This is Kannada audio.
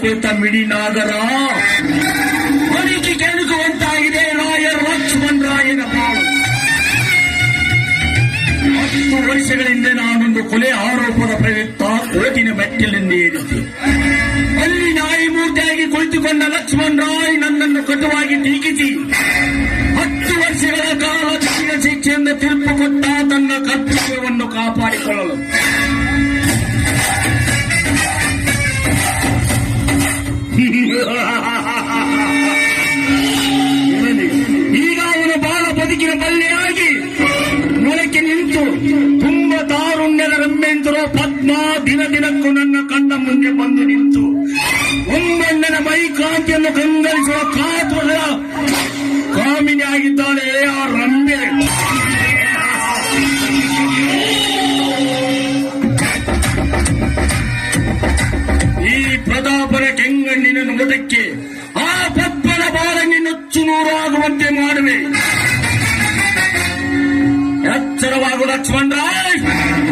ಅಮೃತ ಮಿಡಿ ನಾಗರ. ಕೆಣಕುವಂತಾಗಿದೆ ರಾಯರ್ ಲಕ್ಷ್ಮಣ್ ರಾಯನ ಹತ್ತು ವರ್ಷಗಳಿಂದ ನಾನೊಂದು ಕೊಲೆ ಆರೋಪದ ಪ್ರಯುಕ್ತ ಕೋಟಿನ ಬೆಟ್ಟಲಿಂದ ಏರಿದ್ದೆ ಅಲ್ಲಿ ನ್ಯಾಯಮೂರ್ತಿಯಾಗಿ ಕುಳಿತುಕೊಂಡ ಲಕ್ಷ್ಮಣ್ ರಾಯ್ ನನ್ನನ್ನು ಕಟುವಾಗಿ ಟೀಕಿಸಿ, ಹತ್ತು ವರ್ಷಗಳ ಕಾಲ ಶಿಕ್ಷೆಯಿಂದ ತೀರ್ಪು ಕೊಟ್ಟ ತನ್ನ ಕರ್ತವ್ಯವನ್ನು ಕಾಪಾಡಿಕೊಳ್ಳಲು. ರೆಂಬೆಂತರೋ ಪದ್ಮ ದಿನ ದಿನಕ್ಕೂ ನನ್ನ ಕಣ್ಣ ಮುಂದೆ ಬಂದು ನಿಂತು. ಒಂಬಣ್ಣನ ಮೈ ಕಾಂತಿಯನ್ನು ಕಂಗರಿಸುವ ಕಾತುರ ಕಾಮಿನಿ ಆಗಿದ್ದಾಳೆ ಆ ರಂಬೆ ಈ ಪ್ರತಾಪರ ಕೆಂಗಣ್ಣಿನ ನೋಟಕ್ಕೆ ಆ ಪದ್ಮನ ಬಾಲಂಗಿ ನುಚ್ಚು ನೂರಾಗುವಂತೆ ಮಾಡುವೆ. ಎಚ್ಚರವಾಗು ಲಕ್ಷ್ಮಣ್ ರಾಯ್.